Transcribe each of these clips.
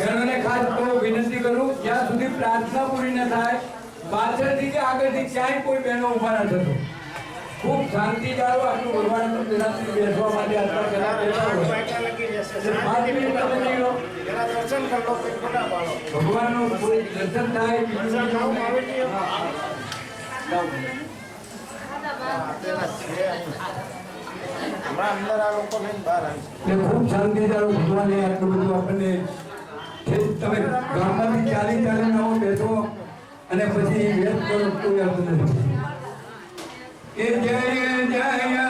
જનોને ખાસ તો વિનંતી કરું જ્યાં સુધી પ્રાર્થના પૂરી ન થાય પાછળથી કે આગળથી ક્યાંય કોઈ બહેનો ઊભા ન થતો. ખૂબ શાંતિ જાળવો આટલું ભગવાન બેસવા માટે આટલા પહેલા બેઠા હોય. દર્શન થાય તમે નહીં અંદર આ દર્શન થાય બીજું હા. એટલે ખૂબ શાંતિ જાળવો ભગવાને આટલું બધું આપણને તમે ગામમાંથી ચાલી ચાલી આવો, બેઠો, અને પછી વેદ કરો તો યાદ નથી કે જય જય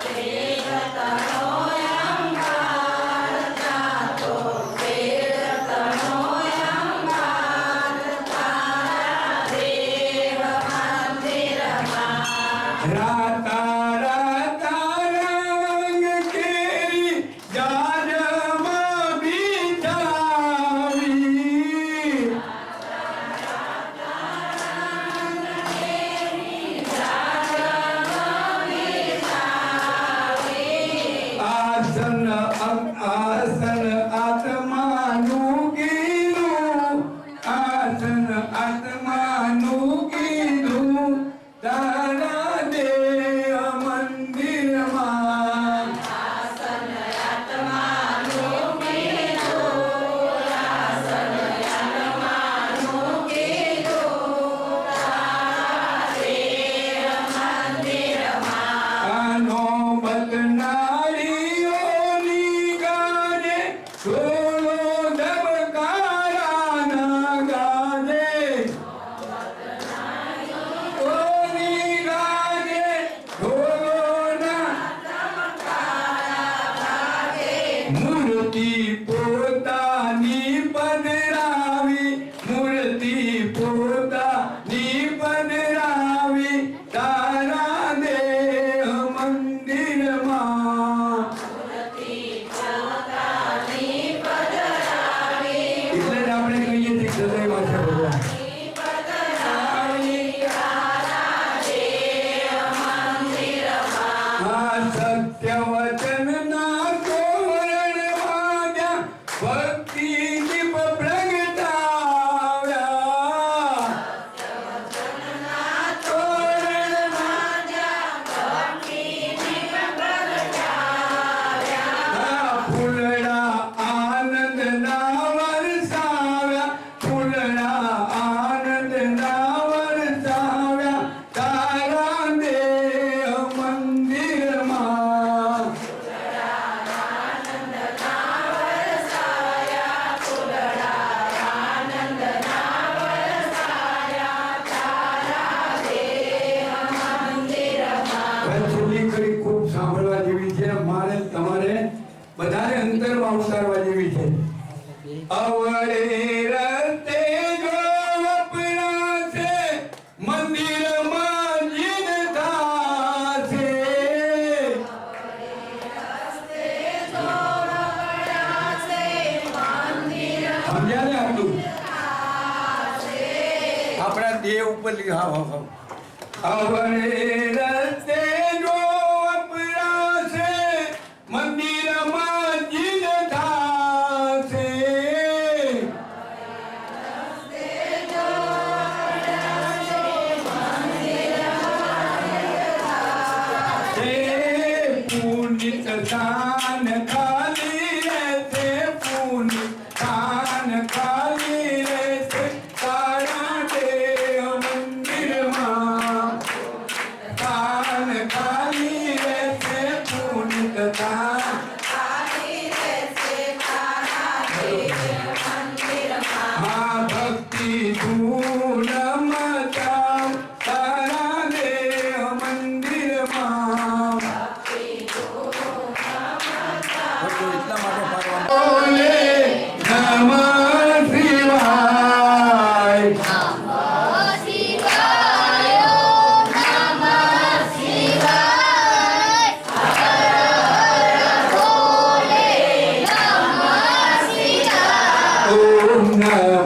રાતા બધાને અંતરમાં ઉતારવા જેવી છે. આપણા દેહ ઉપર લીધા અવળે રસ્તે कान खाली येते पुणे कान खाली येते काळाटे मंदिर कान खाली येते पुणित कान हा भक्ती धून Yeah.